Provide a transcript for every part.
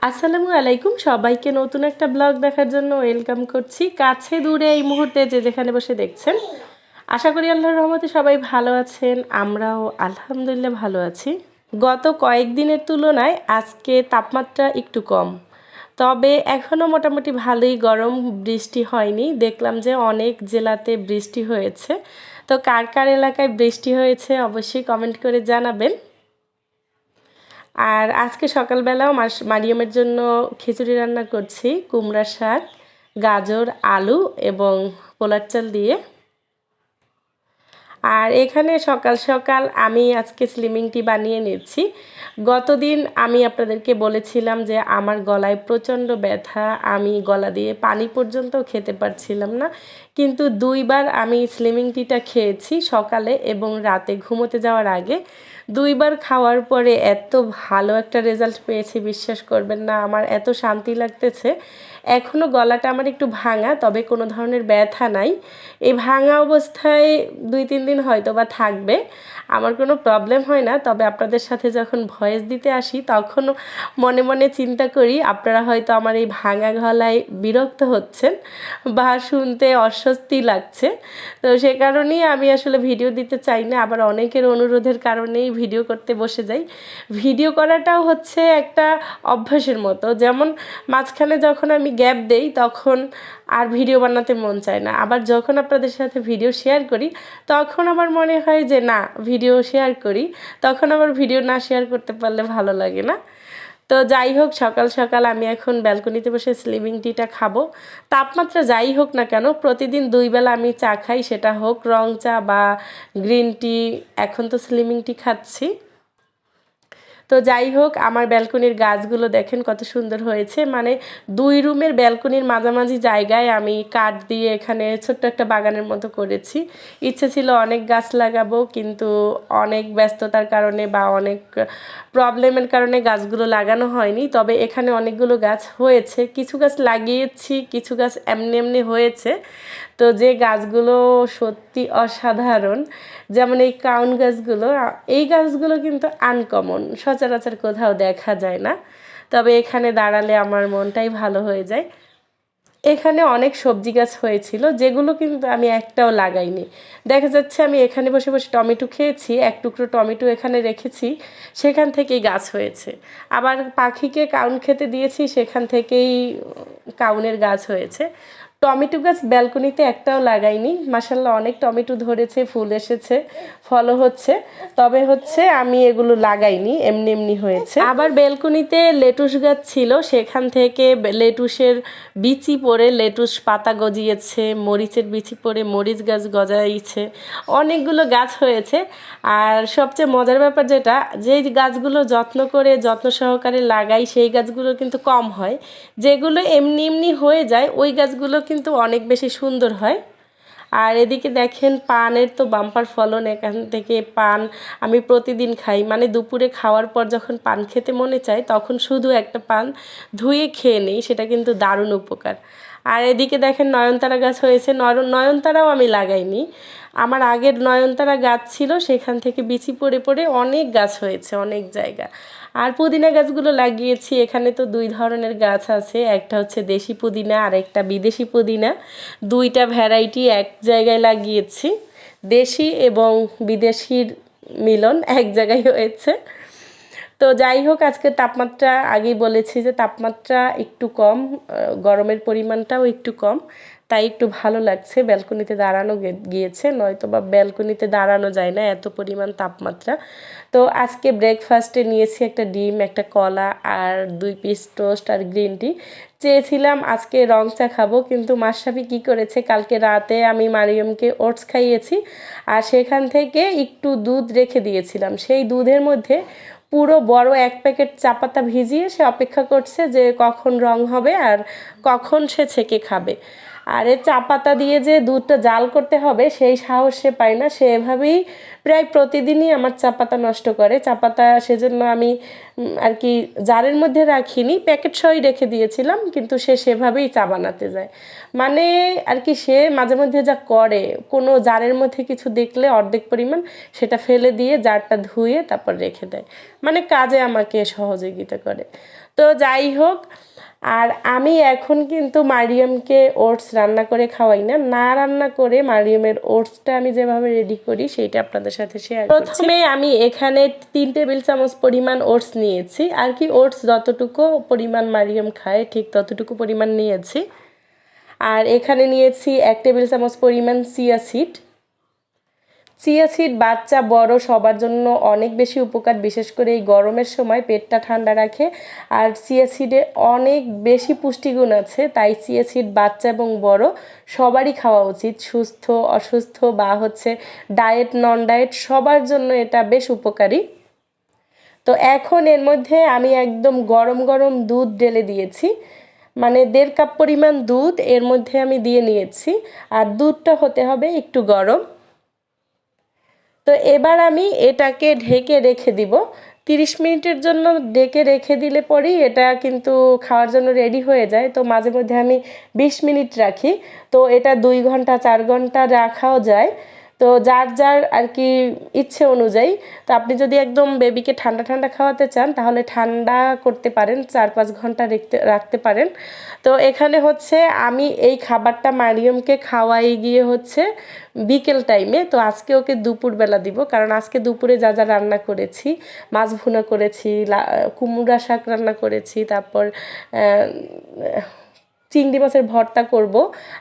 আসসালামু আলাইকুম। সবাইকে নতুন একটা ব্লগ দেখার জন্য ওয়েলকাম করছি কাছে দূরে এই মুহূর্তে যে যেখানে বসে দেখছেন। আশা করি আল্লাহর রহমতে সবাই ভালো আছেন, আমরাও আলহামদুলিল্লাহ ভালো আছি। গত কয়েকদিনের তুলনায় আজকে তাপমাত্রা একটু কম। তবে এখনও মোটামুটি ভালোই গরম, বৃষ্টি হয়নি। দেখলাম যে অনেক জেলাতে বৃষ্টি হয়েছে। তো কার কার এলাকায় বৃষ্টি হয়েছে অবশ্যই কমেন্ট করে জানাবেন। আর আজকে সকালবেলাও মারিয়ামের জন্য খিচুড়ি রান্না করছি কুমড়া শাক, গাজর, আলু এবং পোলার চাল দিয়ে। আর এখানে সকাল সকাল আমি আজকে স্লিমিং টি বানিয়ে নিচ্ছি গতদিন আমি আপনাদেরকে বলেছিলাম যে আমার গলায় প্রচণ্ড ব্যথা, আমি গলা দিয়ে পানি পর্যন্ত খেতে পারছিলাম না। কিন্তু দুইবার আমি স্লিমিং টিটা খেয়েছি সকালে এবং রাতে ঘুমোতে যাওয়ার আগে। দুইবার খাওয়ার পরে এত ভালো একটা রেজাল্ট পেয়েছি, বিশ্বাস করবেন না, আমার এত শান্তি লাগতেছে। এখনও গলাটা আমার একটু ভাঙা, তবে কোনো ধরনের ব্যথা নাই। এই ভাঙা অবস্থায় দুই, তিন দিন হয়তো বা থাকবে। আমার কোনো প্রবলেম হয় না। তবে আপনাদের সাথে যখন ভয়েস দিতে আসি, তখনও মনে মনে চিন্তা করি, আপনারা হয়তো আমার এই ভাঙা গলায় বিরক্ত হচ্ছেন বা শুনতে অস্বস্তি লাগছে। তো সে কারণেই আমি আসলে ভিডিও দিতে চাই না। আবার অনেকের অনুরোধের কারণেই ভিডিও করতে বসে যাই। ভিডিও করাটাও হচ্ছে একটা অভ্যাসের মতো। যেমন মাঝখানে যখন আমি গ্যাপ দেই, তখন আর ভিডিও বানাতে মন চায় না। আবার যখন আপনাদের সাথে ভিডিও শেয়ার করি, তখন আমার মনে হয় যে, না ভিডিও শেয়ার করি, তখন আবার ভিডিও না শেয়ার করতে পারলে ভালো লাগে না। তো যাই হোক, সকাল সকাল আমি এখন ব্যালকনিতে বসে স্লিমিং টিটা খাব। তাপমাত্রা যাই হোক না কেন, প্রতিদিন দুই বেলা আমি চা খাই, সেটা হোক রং চা বা গ্রিন টি এখন তো স্লিমিং টি খাচ্ছি। তো যাই হোক, আমার ব্যালকনির গাছগুলো দেখেন কত সুন্দর হয়েছে। মানে দুই রুমের ব্যালকনির মাঝামাঝি জায়গায় আমি কাঠ দিয়ে এখানে ছোট্ট একটা বাগানের মতো করেছি। ইচ্ছে ছিল অনেক গাছ লাগাবো, কিন্তু অনেক ব্যস্ততার কারণে বা অনেক প্রবলেমের কারণে গাছগুলো লাগানো হয়নি। তবে এখানে অনেকগুলো গাছ হয়েছে। কিছু গাছ লাগিয়েছি, কিছু গাছ এমনি এমনি হয়েছে। তো যে গাছগুলো সত্যি অসাধারণ, যেমন এই কাউন গাছগুলো এই গাছগুলো কিন্তু আনকমন, সচরাচর কোথাও দেখা যায় না। তবে এখানে দাঁড়ালে আমার মনটাই ভালো হয়ে যায়। এখানে অনেক সবজি গাছ হয়েছিল, যেগুলো কিন্তু আমি একটাও লাগাইনি। দেখা যাচ্ছে আমি এখানে বসে বসে টমেটো খেয়েছি, এক টুকরো টমেটো এখানে রেখেছি, সেখান থেকেই গাছ হয়েছে। আবার পাখিকে কাউন খেতে দিয়েছি, সেখান থেকেই কাউনের গাছ হয়েছে। টমেটো গাছ ব্যালকনিতে একটাও লাগাইনি। মাসাল্লাহ অনেক টমেটো ধরেছে, ফুল এসেছে, ফলও হচ্ছে। তবে হচ্ছে আমি এগুলো লাগাইনি, এমনি এমনি হয়েছে। আবার ব্যালকনিতে লেটুস গাছ ছিল, সেখান থেকে লেটুসের বিচি পরে লেটুস পাতা গজিয়েছে, মরিচের বিচি পরে মরিচ গাছ গজাইছে, অনেকগুলো গাছ হয়েছে। আর সবচেয়ে মজার ব্যাপার যেটা, যেই গাছগুলো যত্ন করে, যত্ন সহকারে লাগাই, সেই গাছগুলো কিন্তু কম হয়। যেগুলো এমনি এমনি হয়ে যায়, ওই গাছগুলো কিন্তু অনেক বেশি সুন্দর হয়। আর এদিকে দেখেন পানের তো বাম্পার ফলন, এখান থেকে পান আমি প্রতিদিন খাই। মানে দুপুরে খাওয়ার পর যখন পান খেতে মনে চায়, তখন শুধু একটা পান ধুয়ে খেয়ে নেই, সেটা কিন্তু দারুণ উপকার। আর এদিকে দেখেন নয়নতারা গাছ হয়েছে। নয়নতারাও আমি লাগাইনি। আমার আগের নয়নতারা গাছ ছিল, সেখান থেকে বিচি পড়ে পড়ে অনেক গাছ হয়েছে, অনেক জায়গা। আর পুদিনা গাছগুলো লাগিয়েছি। এখানে তো দুই ধরনের গাছ আছে। একটা হচ্ছে দেশি পুদিনা, আর একটা বিদেশি পুদিনা। দুইটা ভ্যারাইটি এক জায়গায় লাগিয়েছি। দেশি এবং বিদেশির মিলন এক জায়গায় হয়েছে। তো যাই হোক, আজকে তাপমাত্রা আগেই বলেছি যে তাপমাত্রা একটু কম গরমের পরিমাণটাও একটু কম। তাই একটু ভালো লাগছে। ব্যালকনিতে দাঁড়ানো গিয়েছে, নয়তো বা ব্যালকনিতে দাঁড়ানো যায় না, এত পরিমাণ তাপমাত্রা। তো আজকে ব্রেকফাস্টে নিয়েছি একটা ডিম, একটা কলা আর দুই পিস টোস্ট আর গ্রিন টি চেয়েছিলাম আজকে রং চা খাব, কিন্তু মাসাবি কি করেছে? কালকে রাতে আমি মারিয়মকে ওটস খাইয়েছি আর সেখান থেকে একটু দুধ রেখে দিয়েছিলাম। সেই দুধের মধ্যে পুরো বড় এক প্যাকেট চা পাতা ভিজিয়ে সে অপেক্ষা করছে যে কখন রং হবে আর কখন সে ছেঁকে খাবে। আর এ চা পাতা দিয়ে যে দুধটা জাল করতে হবে, সেই সাহস সে পায় না। সে এভাবেই প্রায় প্রতিদিনই আমার চা পাতা নষ্ট করে। চা পাতা সেজন্য আমি আর কি জারের মধ্যে রাখিনি, প্যাকেট সহই রেখে দিয়েছিলাম, কিন্তু সে সেভাবেই চা বানাতে যায়। মানে আর কি সে মাঝে মধ্যে যা করে, কোনো জারের মধ্যে কিছু দেখলে অর্ধেক পরিমাণ সেটা ফেলে দিয়ে জারটা ধুয়ে তারপর রেখে দেয়। মানে কাজে আমাকে সহযোগিতা করে। তো যাই হোক, আর আমি এখন কিন্তু মারিয়ামকে ওটস রান্না করে খাওয়াই না। না রান্না করে মারিয়ামের ওটসটা আমি যেভাবে রেডি করি, সেইটা আপনাদের সাথে শেয়ার প্রথমে আমি এখানে তিন টেবিল চামচ পরিমাণ ওটস নিয়েছি। আর কি ওটস যতটুকু পরিমাণ মারিয়াম খায়, ঠিক ততটুকু পরিমাণ নিয়েছি। আর এখানে নিয়েছি এক টেবিল চামচ পরিমাণ সিয়া সিড। চিয়া সিড বাচ্চা বড় সবার জন্য অনেক বেশি উপকার, বিশেষ করে এই গরমের সময় পেটটা ঠান্ডা রাখে। আর চিয়া সিডে অনেক বেশি পুষ্টিগুণ আছে, তাই চিয়া সিড বাচ্চা এবং বড় সবারই খাওয়া উচিত। সুস্থ, অসুস্থ বা হচ্ছে ডায়েট নন ডায়েট সবার জন্য এটা বেশ উপকারী। তো এখন এর মধ্যে আমি একদম গরম গরম দুধ ঢেলে দিয়েছি। মানে দেড় কাপ পরিমাণ দুধ এর মধ্যে আমি দিয়ে নিয়েছি। আর দুধটা হতে হবে একটু গরম। তো এবার আমি এটাকে ঢেকে রেখে দিব। তিরিশ মিনিটের জন্য ডেকে রেখে দিলে পরেই এটা কিন্তু খাওয়ার জন্য রেডি হয়ে যায়। তো মাঝে মধ্যে আমি বিশ মিনিট রাখি। তো এটা দুই ঘণ্টা, চার ঘণ্টা রাখাও যায়। তো যার যার আর কি ইচ্ছে অনুযায়ী, তো আপনি যদি একদম বেবিকে ঠান্ডা ঠান্ডা খাওয়াতে চান, তাহলে ঠান্ডা করতে পারেন চার পাঁচ ঘণ্টা রেখতে, রাখতে পারেন। তো এখানে হচ্ছে আমি এই খাবারটা মারিয়মকে খাওয়াই গিয়ে হচ্ছে বিকেল টাইমে তো আজকে ওকে দুপুরবেলা দিব। কারণ আজকে দুপুরে যা যা রান্না করেছি, মাছ ভুনা করেছি কুমড়া শাক রান্না করেছি, তারপর চিংড়ি মাছের ভর্তা করব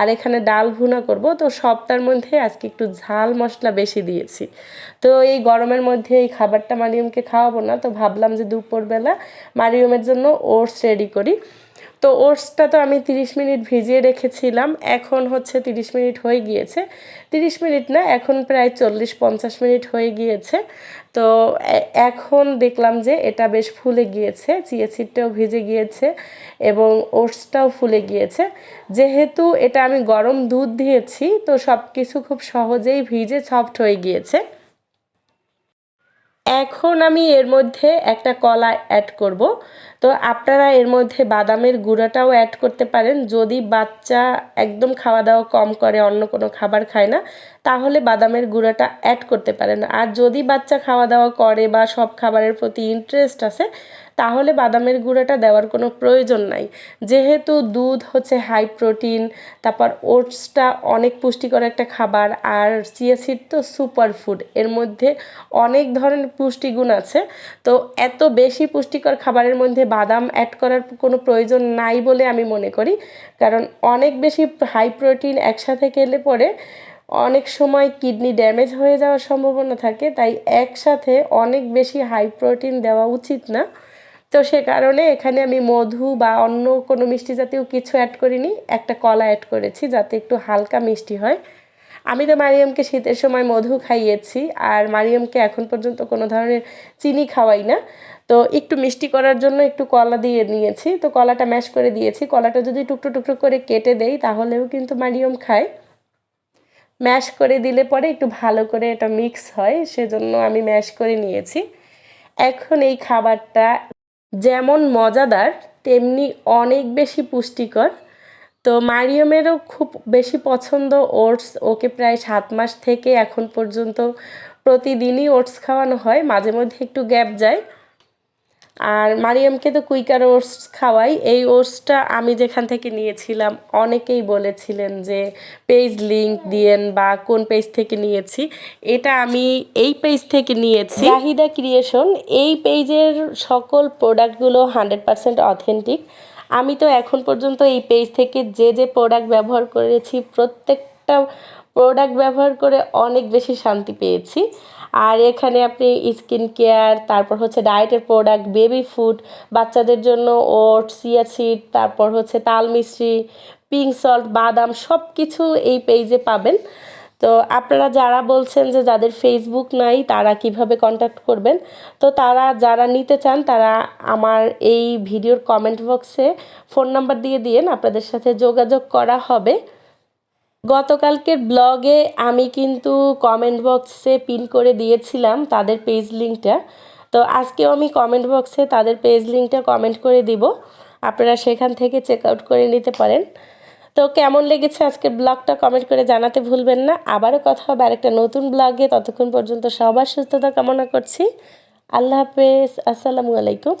আর এখানে ডাল ভুনা করব। তো সপ্তাহের মধ্যে আজকে একটু ঝাল মশলা বেশি দিয়েছি। তো এই গরমের মধ্যে এই খাবারটা মারিয়মকে খাওয়াবো না। তো ভাবলাম যে দুপুরবেলা মারিয়মের জন্য ওটস রেডি করি। তো ওটসটা তো আমি 30 মিনিট ভিজিয়ে রেখেছিলাম, এখন হচ্ছে 30 মিনিট হয়ে গিয়েছে। 30 মিনিট না, এখন প্রায় চল্লিশ পঞ্চাশ মিনিট হয়ে গিয়েছে। তো এখন দেখলাম যে এটা বেশ ফুলে গিয়েছে, চিয়া সিডটাও ভিজে গিয়েছে এবং ওটসটাও ফুলে গিয়েছে। যেহেতু এটা আমি গরম দুধ দিয়েছি, তো সব কিছু খুব সহজেই ভিজে সফট হয়ে গিয়েছে। এখন আমি এর মধ্যে একটা কলা অ্যাড করব। তো আপনারা এর মধ্যে বাদামের গুঁড়াটাও অ্যাড করতে পারেন। যদি বাচ্চা একদম খাওয়া দাওয়া কম করে, অন্য কোনো খাবার খায় না, তাহলে বাদামের গুঁড়াটা অ্যাড করতে পারেন। আর যদি বাচ্চা খাওয়া দাওয়া করে বা সব খাবারের প্রতি ইন্টারেস্ট আছে তাহলে বাদামের গুঁড়াটা দেওয়ার কোনো প্রয়োজন নাই। যেহেতু দুধ হচ্ছে হাই প্রোটিন তারপর ওটসটা অনেক পুষ্টিকর একটা খাবার, আর চিয়া সিড তো সুপার ফুড এর মধ্যে অনেক ধরনের পুষ্টিগুণ আছে। তো এত বেশি পুষ্টিকর খাবারের মধ্যে বাদাম অ্যাড করার কোনো প্রয়োজন নাই বলে আমি মনে করি, কারণ অনেক বেশি হাই প্রোটিন একসাথে খেলে পরে অনেক সময় কিডনি ড্যামেজ হয়ে যাওয়ার সম্ভাবনা থাকে, তাই একসাথে অনেক বেশি হাই প্রোটিন দেওয়া উচিত না। তো সে কারণে এখানে আমি মধু বা অন্য কোনো মিষ্টি জাতীয় কিছু অ্যাড করিনি, একটা কলা অ্যাড করেছি যাতে একটু হালকা মিষ্টি হয়। আমি তো মারিয়ামকে শীতের সময় মধু খাইয়েছি আর মারিয়ামকে এখন পর্যন্ত কোনো ধরনের চিনি খাওয়াই না। তো একটু মিষ্টি করার জন্য একটু কলা দিয়ে নিয়েছি। তো কলাটা ম্যাশ করে দিয়েছি। কলাটা যদি টুকরো টুকরো করে কেটে দেই তাহলেও কিন্তু মারিয়াম খায়। ম্যাশ করে দিলে পরে একটু ভালো করে এটা মিক্স হয়, সেজন্য আমি ম্যাশ করে নিয়েছি। এখন এই খাবারটা যেমন মজাদার, তেমনি অনেক বেশি পুষ্টিকর। তো মারিয়মেরও খুব বেশি পছন্দ ওটস। ওকে প্রায় সাত মাস থেকে এখন পর্যন্ত প্রতিদিনই ওটস খাওয়ানো হয়। মাঝে মধ্যে একটু গ্যাপ যায়। আর মারিয়ামকে তো কুইকার ওটস খাওয়াই। এই ওটসটা আমি যেখান থেকে নিয়েছিলাম, অনেকেই বলেছিলেন যে পেজ লিঙ্ক দিয়েন বা কোন পেজ থেকে নিয়েছি। এটা আমি এই পেজ থেকে নিয়েছি। জাহিদা ক্রিয়েশন, এই পেজের সকল প্রোডাক্টগুলো হান্ড্রেড পারসেন্ট অথেন্টিক। আমি তো এখন পর্যন্ত এই পেজ থেকে যে যে প্রোডাক্ট ব্যবহার করেছি প্রত্যেকটা প্রোডাক্ট ব্যবহার করে অনেক বেশি শান্তি পেয়েছি। আর এখানে আপনি স্কিন কেয়ার তারপর হচ্ছে ডায়েটের প্রোডাক্ট বেবি ফুড বাচ্চাদের জন্য ওট সিয়া সিড তারপর হচ্ছে তাল মিশ্রি পিঙ্ক সল্ট বাদাম সব কিছু এই পেজে পাবেন। তো আপনারা যারা বলছেন যে যাদের ফেসবুক নাই, তারা কীভাবে কন্ট্যাক্ট করবেন? তো তারা যারা নিতে চান, তারা আমার এই ভিডিওর কমেন্ট বক্সে ফোন নাম্বার দিয়ে দিয়েন, আপনাদের সাথে যোগাযোগ করা হবে। গতকালকের ব্লগে আমি কিন্তু কমেন্ট বক্সে পিন করে দিয়েছিলাম তাদের পেজ লিঙ্কটা তো আজকেও আমি কমেন্ট বক্সে তাদের পেজ লিঙ্কটা কমেন্ট করে দিব। আপনারা সেখান থেকে চেক আউট করে নিতে পারেন। তো কেমন লেগেছে আজকের ব্লগটা কমেন্ট করে জানাতে ভুলবেন না। আবারও কথা হবে আরেকটা নতুন ব্লগে। ততক্ষণ পর্যন্ত সবার সুস্থতা কামনা করছি। আল্লাহ হাফেজ। আসসালামু আলাইকুম।